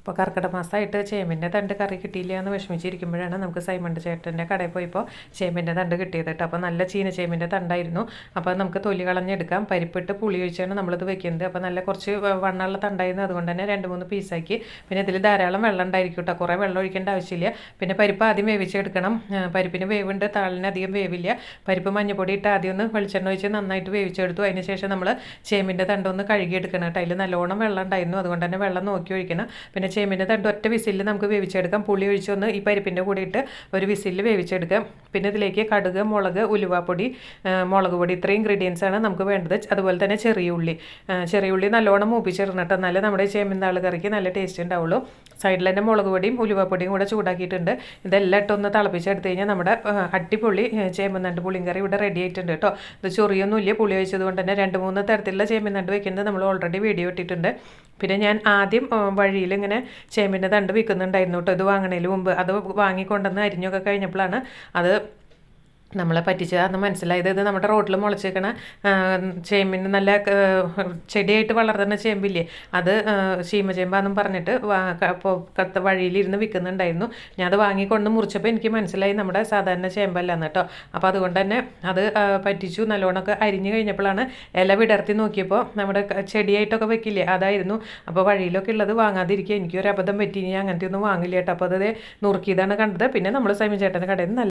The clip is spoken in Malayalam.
അപ്പോൾ കർക്കിടക മാസമായിട്ട് ചേമ്പിന്റെ തണ്ട് കറി കിട്ടിയില്ല എന്ന് വിഷമിച്ചിരിക്കുമ്പോഴാണ് നമുക്ക് സൈമണ്ട് ചേട്ടന്റെ കടയിൽ പോയപ്പോൾ ചേമ്പിന്റെ തണ്ട് കിട്ടിയത് കേട്ടോ. അപ്പോൾ നല്ല ചീന ചേമ്പിന്റെ തണ്ടായിരുന്നു. അപ്പോൾ നമുക്ക് തൊലി കളഞ്ഞെടുക്കാം. പരിപ്പിട്ട് പുളി ഒഴിച്ചാണ് നമ്മളിത് വെക്കുന്നത്. അപ്പോൾ നല്ല കുറച്ച് വണ്ണമുള്ള തണ്ടായിരുന്നു. അതുകൊണ്ട് തന്നെ രണ്ട് മൂന്ന് പീസാക്കി പിന്നെ ഇതിൽ ധാരാളം വെള്ളം ഉണ്ടായിരിക്കും കേട്ടോ. കുറേ വെള്ളം ഒഴിക്കേണ്ട ആവശ്യമില്ല. പിന്നെ പരിപ്പ് ആദ്യം വേവിച്ചെടുക്കണം. പരിപ്പിന് വേവുണ്ട്. താളിന് അധികം വേവില്ല. പരിപ്പ് മഞ്ഞപ്പൊടി ഇട്ട് ആദ്യം ഒന്ന് വെളിച്ചെണ്ണ ഒഴിച്ച് നന്നായിട്ട് വേവിച്ചെടുത്തു. അതിന് ശേഷം നമ്മൾ ചേമ്പിന്റെ തണ്ടൊന്ന് കഴുകിയെടുക്കണം കേട്ടോ. അതിൽ നല്ലോണം വെള്ളം ഉണ്ടായിരുന്നു. അതുകൊണ്ട് തന്നെ വെള്ളം നോക്കി ഒഴിക്കണം. പിന്നെ ചേമ്പിന്റെ തണ്ട് ഒറ്റ വിസിലിൽ നമുക്ക് വേവിച്ചെടുക്കാം. പുളി ഒഴിച്ചൊന്ന് ഈ പരിപ്പിന്റെ കൂടെ ഇട്ട് ഒരു വിസിലിൽ വേവിച്ചെടുക്കാം പിന്നെ ഇതിലേക്ക് കടുക് മുളക് ഉലുവാപ്പൊടി മുളക് പൊടി ഇത്രയും ഇൻഗ്രീഡിയൻസ് ആണ് നമുക്ക് വേണ്ടത്. അതുപോലെ തന്നെ ചെറിയ ഉള്ളി. ചെറിയ ഉള്ളി നല്ലോണം മൂപ്പിച്ചിടണം കേട്ടോ. നമ്മുടെ ചേമ്പിൻ താൾ കറിക്ക് നല്ല ടേസ്റ്റ് ഉണ്ടാവുള്ളൂ. സൈഡിൽ തന്നെ മുളക് പൊടിയും ഉലുവപ്പൊടിയും കൂടെ ചൂടാക്കിയിട്ടുണ്ട്. ഇതെല്ലാം ഇട്ടൊന്ന് തിളപ്പിച്ചെടുത്ത് കഴിഞ്ഞാൽ നമ്മുടെ അട്ടിപ്പുള്ളി പുളിങ്കറി പുളിയും കറി ഇവിടെ റെഡി ആയിട്ടുണ്ട് കേട്ടോ. ഇത് ചൊറിയൊന്നുമില്ല. പുളി വെച്ചതുകൊണ്ട് കൊണ്ട് തന്നെ രണ്ട് മൂന്ന് തരത്തിലുള്ള ചേമ്പൻ നണ്ട് വെക്കുന്നത് നമ്മൾ ഓൾറെഡി വീഡിയോ ഇട്ടിട്ടുണ്ട്. പിന്നെ ഞാൻ ആദ്യം വഴിയിൽ ഇങ്ങനെ ചേമ്പിന്റെ തണ്ട് വിൽക്കുന്നുണ്ടായിരുന്നു കേട്ടോ. ഇത് വാങ്ങണതിന് മുമ്പ്. അത് വാങ്ങിക്കൊണ്ടുവന്ന് അരിഞ്ഞൊക്കെ കഴിഞ്ഞപ്പോഴാണ് അത് നമ്മളെ പറ്റിച്ചതാന്ന് മനസ്സിലായത് ഇത് നമ്മുടെ റോട്ടിൽ മുളച്ചേക്കണ ചേമ്പിന് നല്ല ചെടിയായിട്ട് വളർത്തുന്ന ചേമ്പില്ലേ? അത് ചീമചേമ്പാന്നും പറഞ്ഞിട്ട് കത്ത വഴിയിലിരുന്ന് വിൽക്കുന്നുണ്ടായിരുന്നു ഞാൻ അത് വാങ്ങിക്കൊണ്ട് മുറിച്ചപ്പോൾ എനിക്ക് മനസ്സിലായി നമ്മുടെ സാധാരണ ചേമ്പല്ലാന്ന് കേട്ടോ. അപ്പോൾ അതുകൊണ്ട് തന്നെ അത് പറ്റിച്ചു. നല്ലോണമൊക്കെ അരിഞ്ഞു കഴിഞ്ഞപ്പോഴാണ് ഇല വിടർത്തി നോക്കിയപ്പോൾ നമ്മുടെ ചെടിയായിട്ടൊക്കെ വെക്കില്ലേ? അതായിരുന്നു. അപ്പോൾ വഴിയിലൊക്കെ ഉള്ളത് വാങ്ങാതിരിക്കുക എനിക്കൊരു അബദ്ധം പറ്റി. ഇനി അങ്ങനത്തെ ഒന്നും വാങ്ങില്ല കേട്ടോ. അപ്പോൾ അത് നുറുക്കിയതാണ് കണ്ടത്. പിന്നെ നമ്മൾ സൈമൻ ചേട്ടന്റെ കടയിൽ നിന്ന്